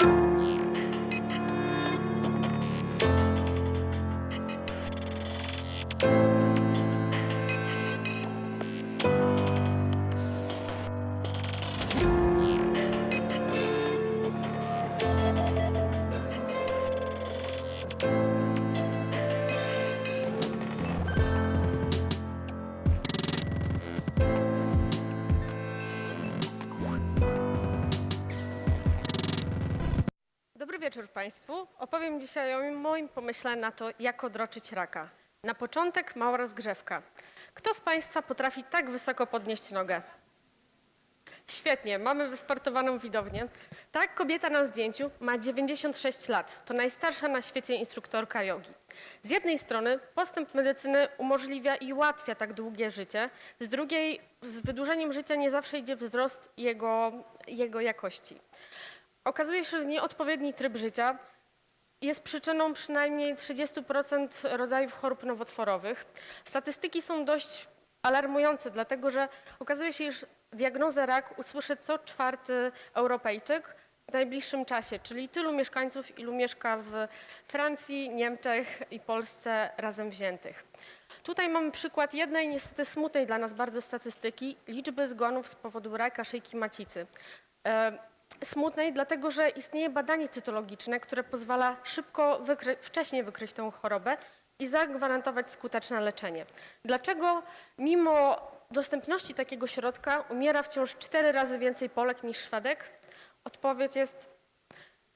you Państwu. Opowiem dzisiaj o moim pomyśle na to, jak odroczyć raka. Na początek mała rozgrzewka. Kto z Państwa potrafi tak wysoko podnieść nogę? Świetnie, mamy wysportowaną widownię. Tak, kobieta na zdjęciu ma 96 lat. To najstarsza na świecie instruktorka jogi. Z jednej strony postęp medycyny umożliwia i ułatwia tak długie życie, z drugiej z wydłużeniem życia nie zawsze idzie wzrost jego, jego jakości. Okazuje się, że nieodpowiedni tryb życia jest przyczyną przynajmniej 30% rodzajów chorób nowotworowych. Statystyki są dość alarmujące, dlatego że okazuje się, iż diagnozę rak usłyszy co czwarty Europejczyk w najbliższym czasie, czyli tylu mieszkańców, ilu mieszka w Francji, Niemczech i Polsce razem wziętych. Tutaj mamy przykład jednej niestety smutnej dla nas bardzo statystyki liczby zgonów z powodu raka szyjki macicy. Smutnej, dlatego że istnieje badanie cytologiczne, które pozwala szybko, wykry- wcześniej wykryć tę chorobę i zagwarantować skuteczne leczenie. Dlaczego mimo dostępności takiego środka umiera wciąż cztery razy więcej Polek niż Szwedek? Odpowiedź jest,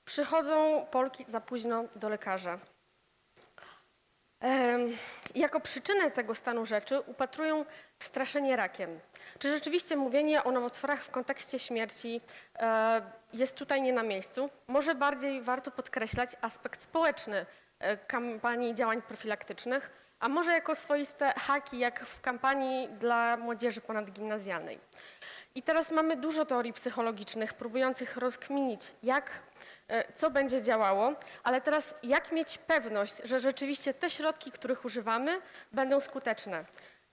przychodzą Polki za późno do lekarza. Jako przyczynę tego stanu rzeczy upatrują straszenie rakiem. Czy rzeczywiście mówienie o nowotworach w kontekście śmierci e, jest tutaj nie na miejscu? Może bardziej warto podkreślać aspekt społeczny e, kampanii działań profilaktycznych, a może jako swoiste haki, jak w kampanii dla młodzieży ponadgimnazjalnej. I teraz mamy dużo teorii psychologicznych próbujących rozkminić, jak, co będzie działało, ale teraz jak mieć pewność, że rzeczywiście te środki, których używamy, będą skuteczne.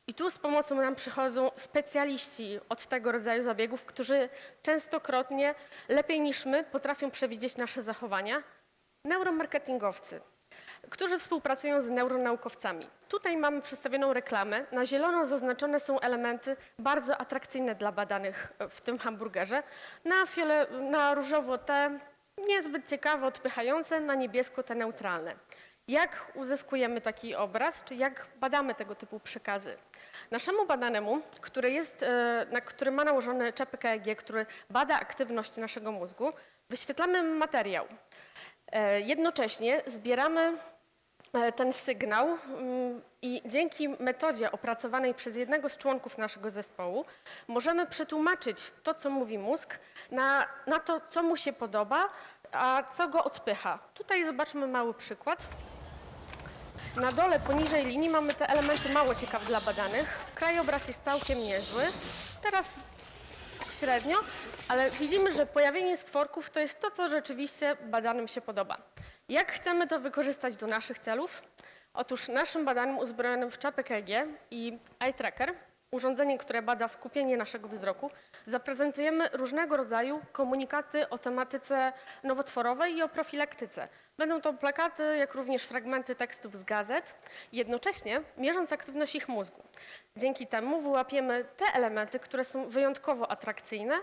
I tu z pomocą nam przychodzą specjaliści od tego rodzaju zabiegów, którzy częstokrotnie lepiej niż my potrafią przewidzieć nasze zachowania. Neuromarketingowcy, którzy współpracują z neuronaukowcami. Tutaj mamy przedstawioną reklamę. Na zielono zaznaczone są elementy bardzo atrakcyjne dla badanych w tym hamburgerze. Na, fiole, na różowo te niezbyt ciekawe, odpychające, na niebiesko te neutralne. Jak uzyskujemy taki obraz, czy jak badamy tego typu przekazy? Naszemu badanemu, który, jest, e, na, który ma nałożony czepek EEG, który bada aktywność naszego mózgu, wyświetlamy materiał. E, Jednocześnie zbieramy ten sygnał mm, i dzięki metodzie opracowanej przez jednego z członków naszego zespołu możemy przetłumaczyć to, co mówi mózg, na, na to, co mu się podoba, a co go odpycha. Tutaj zobaczmy mały przykład. Na dole poniżej linii mamy te elementy mało ciekawe dla badanych. Krajobraz jest całkiem niezły. Teraz średnio, ale widzimy, że pojawienie stworków to jest to, co rzeczywiście badanym się podoba. Jak chcemy to wykorzystać do naszych celów? Otóż naszym badanym uzbrojonym w czapek EEG i eye tracker, urządzenie, które bada skupienie naszego wzroku, zaprezentujemy różnego rodzaju komunikaty o tematyce nowotworowej i o profilaktyce. Będą to plakaty, jak również fragmenty tekstów z gazet, jednocześnie mierząc aktywność ich mózgu. Dzięki temu wyłapiemy te elementy, które są wyjątkowo atrakcyjne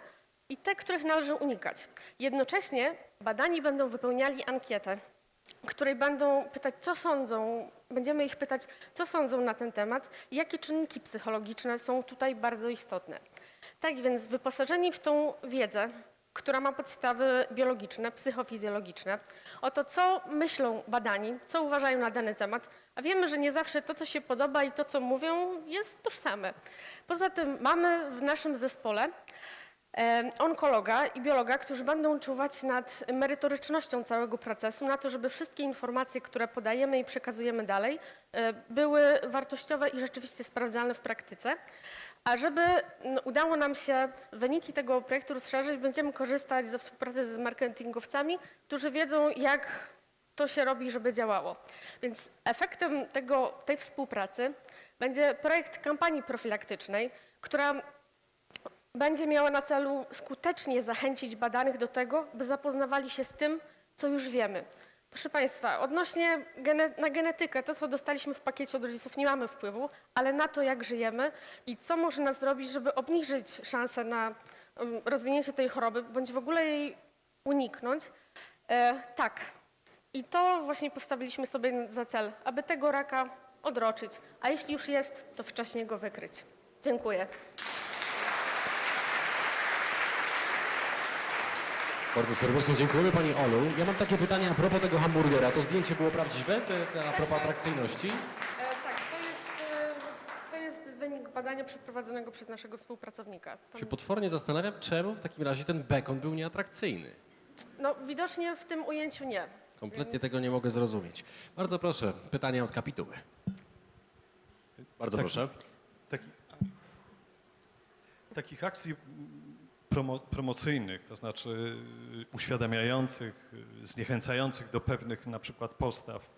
i te, których należy unikać. Jednocześnie badani będą wypełniali ankietę, której będą pytać, co sądzą, będziemy ich pytać, co sądzą na ten temat i jakie czynniki psychologiczne są tutaj bardzo istotne. Tak więc wyposażeni w tą wiedzę, która ma podstawy biologiczne, psychofizjologiczne, o to, co myślą badani, co uważają na dany temat, a wiemy, że nie zawsze to, co się podoba i to, co mówią, jest tożsame. Poza tym mamy w naszym zespole onkologa i biologa, którzy będą czuwać nad merytorycznością całego procesu, na to, żeby wszystkie informacje, które podajemy i przekazujemy dalej, e, były wartościowe i rzeczywiście sprawdzalne w praktyce. A żeby udało nam się wyniki tego projektu rozszerzyć, będziemy korzystać ze współpracy z marketingowcami, którzy wiedzą, jak to się robi, żeby działało. Więc efektem tego, tej współpracy będzie projekt kampanii profilaktycznej, która będzie miała na celu skutecznie zachęcić badanych do tego, by zapoznawali się z tym, co już wiemy. Proszę Państwa, odnośnie gene, na genetykę, to co dostaliśmy w pakiecie od rodziców, nie mamy wpływu, ale na to, jak żyjemy i co można zrobić, żeby obniżyć szanse na um, rozwinięcie tej choroby, bądź w ogóle jej uniknąć, e, tak. I to właśnie postawiliśmy sobie za cel, aby tego raka odroczyć, a jeśli już jest, to wcześniej go wykryć. Dziękuję. Bardzo serdecznie dziękujemy Pani Olu. Ja mam takie pytanie a propos tego hamburgera. To zdjęcie było prawdziwe, te, te, a propos atrakcyjności? E, tak, to jest, e, to jest wynik badania przeprowadzonego przez naszego współpracownika. Tam, Się potwornie zastanawiam, czemu w takim razie ten bekon był nieatrakcyjny. no, widocznie w tym ujęciu nie. Kompletnie tego nie mogę zrozumieć. Bardzo proszę, pytanie od kapituły. Bardzo Tak. proszę. Taki, takich akcji promo, promocyjnych, to znaczy y, uświadamiających, y, zniechęcających do pewnych na przykład postaw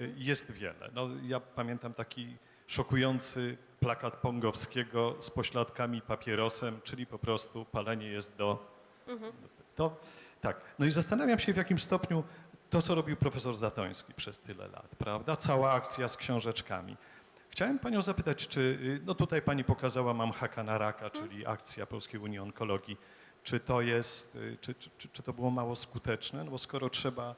y, jest wiele. No, ja pamiętam taki szokujący plakat Pongowskiego z pośladkami papierosem, czyli po prostu palenie jest do... To, tak. No i zastanawiam się w jakim stopniu to, co robił profesor Zatoński przez tyle lat, prawda? Cała akcja z książeczkami. Chciałem Panią zapytać, czy, y, no tutaj Pani pokazała Mam haka na raka, czyli akcja Polskiej Unii Onkologii. Czy to jest, y, czy, czy, czy, czy to było mało skuteczne? No bo skoro trzeba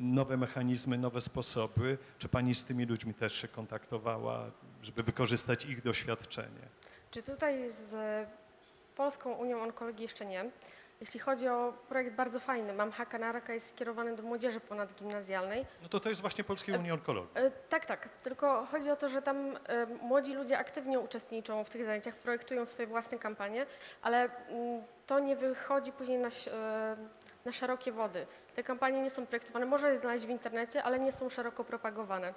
nowe mechanizmy, nowe sposoby, czy Pani z tymi ludźmi też się kontaktowała, żeby wykorzystać ich doświadczenie? Czy tutaj z Polską Unią Onkologii jeszcze nie? Jeśli chodzi o projekt bardzo fajny, Mam haka na raka jest skierowany do młodzieży ponadgimnazjalnej. No to to jest właśnie Polskiej Unii Onkologii. E, Tak, tak. Tylko chodzi o to, że tam e, młodzi ludzie aktywnie uczestniczą w tych zajęciach, projektują swoje własne kampanie, ale mm, to nie wychodzi później na, e, na szerokie wody. Te kampanie nie są projektowane, można je znaleźć w internecie, ale nie są szeroko propagowane.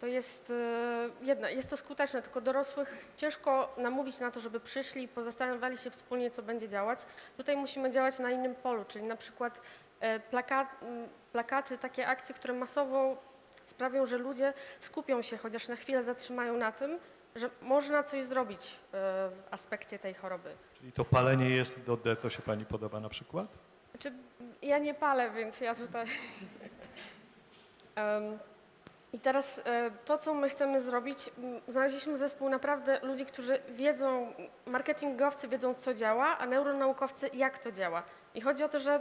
To jest e, jedna, jest to skuteczne, tylko dorosłych ciężko namówić na to, żeby przyszli i pozastanawiali się wspólnie, co będzie działać. Tutaj musimy działać na innym polu, czyli na przykład plaka, m, plakaty, takie akcje, które masowo sprawią, że ludzie skupią się, chociaż na chwilę zatrzymają na tym, że można coś zrobić e, w aspekcie tej choroby. Czyli to palenie jest do D, to się Pani podoba na przykład? Znaczy, ja nie palę, więc ja tutaj. Em, I teraz e, to, co my chcemy zrobić, znaleźliśmy zespół naprawdę ludzi, którzy wiedzą, marketingowcy wiedzą, co działa, a neuronaukowcy, jak to działa. I chodzi o to, że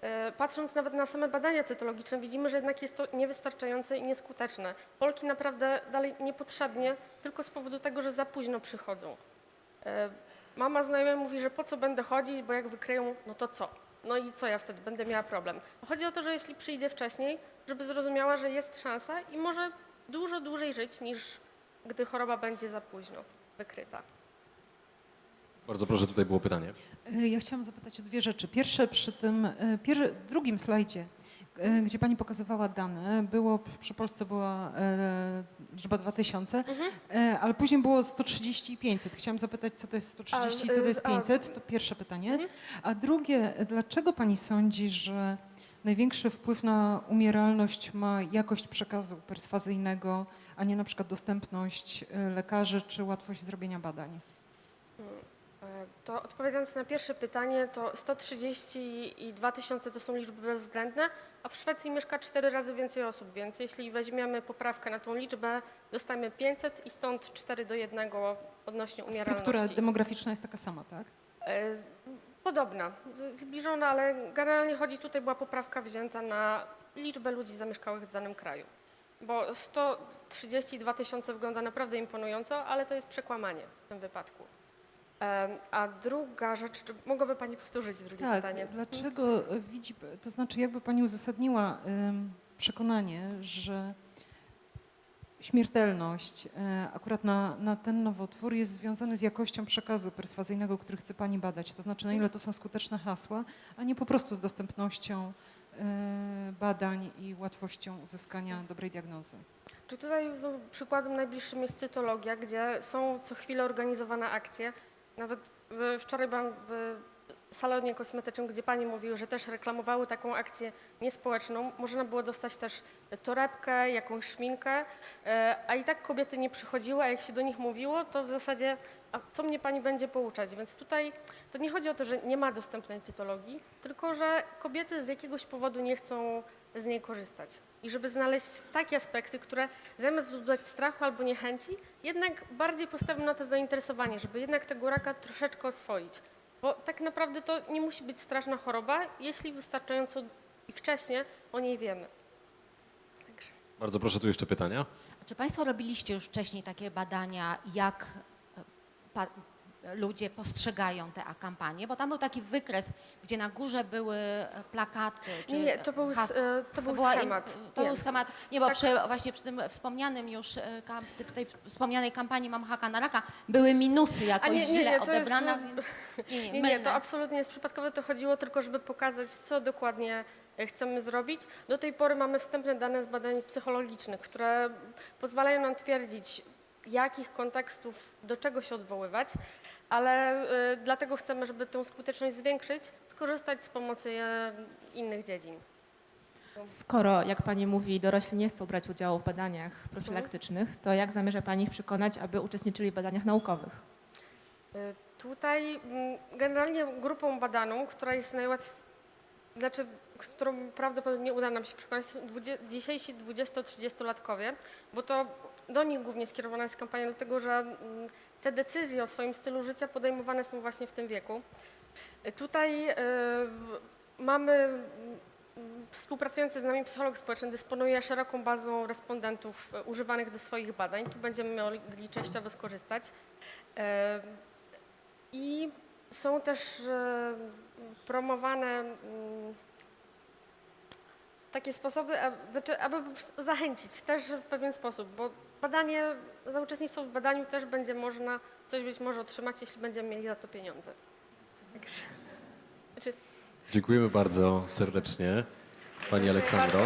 e, patrząc nawet na same badania cytologiczne, widzimy, że jednak jest to niewystarczające i nieskuteczne. Polki naprawdę dalej niepotrzebnie, tylko z powodu tego, że za późno przychodzą. E, Mama znajomej mówi, że po co będę chodzić, bo jak wykryją, no to co? No i co ja wtedy będę miała problem? Chodzi o to, że jeśli przyjdzie wcześniej, żeby zrozumiała, że jest szansa i może dużo dłużej żyć niż gdy choroba będzie za późno wykryta. Bardzo proszę, tutaj było pytanie. Ja chciałam zapytać o dwie rzeczy. Pierwsze przy tym e, pier, drugim slajdzie, gdzie pani pokazywała dane, było przy Polsce była e, liczba 2000, e, ale później było 130 i 500. Chciałam zapytać, co to jest 130 i co to jest A, a, 500. To pierwsze pytanie. A drugie, dlaczego pani sądzi, że największy wpływ na umieralność ma jakość przekazu perswazyjnego, a nie na przykład dostępność e, lekarzy czy łatwość zrobienia badań? To odpowiadając na pierwsze pytanie, to 130 i 2000 to są liczby bezwzględne, a w Szwecji mieszka cztery razy więcej osób, więc jeśli weźmiemy poprawkę na tą liczbę, dostajemy 500 i stąd 4 do 1 odnośnie umieralności. Struktura demograficzna jest taka sama, tak? E, Podobna, zbliżona, ale generalnie chodzi tutaj była poprawka wzięta na liczbę ludzi zamieszkałych w danym kraju. Bo 132 tysiące wygląda naprawdę imponująco, ale to jest przekłamanie w tym wypadku. A druga rzecz, czy mogłaby Pani powtórzyć drugie Tak, pytanie? dlaczego e, widzi, to znaczy jakby pani uzasadniła przekonanie, że śmiertelność e, akurat na, na ten nowotwór jest związany z jakością przekazu perswazyjnego, który chce pani badać, to znaczy na ile to są skuteczne hasła, a nie po prostu z dostępnością e, badań i łatwością uzyskania dobrej diagnozy. Czy tutaj przykładem najbliższym jest cytologia, gdzie są co chwilę organizowane akcje. Nawet w- wczoraj byłam w salonie kosmetycznym, gdzie pani mówiły, że też reklamowały taką akcję niespołeczną. Można było dostać też torebkę, jakąś szminkę, e, a i tak kobiety nie przychodziły, a jak się do nich mówiło, to w zasadzie a co mnie pani będzie pouczać? Więc tutaj to nie chodzi o to, że nie ma dostępnej cytologii, tylko że kobiety z jakiegoś powodu nie chcą z niej korzystać. I żeby znaleźć takie aspekty, które zamiast wzbudzać strachu albo niechęci, jednak bardziej postawią na to zainteresowanie, żeby jednak tego raka troszeczkę oswoić. Bo tak naprawdę to nie musi być straszna choroba, jeśli wystarczająco i wcześnie o niej wiemy. Także. Bardzo proszę, tu jeszcze pytania. A Czy Państwo robiliście już wcześniej takie badania, jak e, ludzie postrzegają te kampanie? Bo tam był taki wykres, gdzie na górze były plakaty. Nie, nie, to był, s- hasła. e, to był była schemat. To Nie. był schemat. Nie, bo Tak. przy, właśnie przy tym wspomnianym już, e, tej wspomnianej kampanii Mam haka na raka, były minusy jakoś nie, nie, źle nie, jest, odebrane, e, więc nie, nie, Nie, to absolutnie jest przypadkowe. To chodziło tylko, żeby pokazać, co dokładnie e, chcemy zrobić. Do tej pory mamy wstępne dane z badań psychologicznych, które pozwalają nam twierdzić, jakich kontekstów, do czego się odwoływać, ale y, dlatego chcemy, żeby tę skuteczność zwiększyć, skorzystać z pomocy e, innych dziedzin. Skoro, jak Pani mówi, dorośli nie chcą brać udziału w badaniach profilaktycznych, to jak zamierza Pani ich przekonać, aby uczestniczyli w badaniach naukowych? Y, Tutaj mm, generalnie grupą badaną, która jest najłatwiej, znaczy, którą prawdopodobnie uda nam się przekonać, są dwudzie- dzisiejsi 20-30-latkowie, bo to do nich głównie skierowana jest kampania, dlatego że mm, te decyzje o swoim stylu życia podejmowane są właśnie w tym wieku. Tutaj y, mamy mm, Współpracujący z nami psycholog społeczny dysponuje szeroką bazą respondentów e, używanych do swoich badań. Tu będziemy mogli częściowo skorzystać. E, I są też e, promowane mm, takie sposoby, znaczy, aby zachęcić też w pewien sposób, bo badanie, za uczestnictwo w badaniu też będzie można coś być może otrzymać, jeśli będziemy mieli za to pieniądze. Także, znaczy, Dziękujemy bardzo serdecznie, Pani Aleksandro.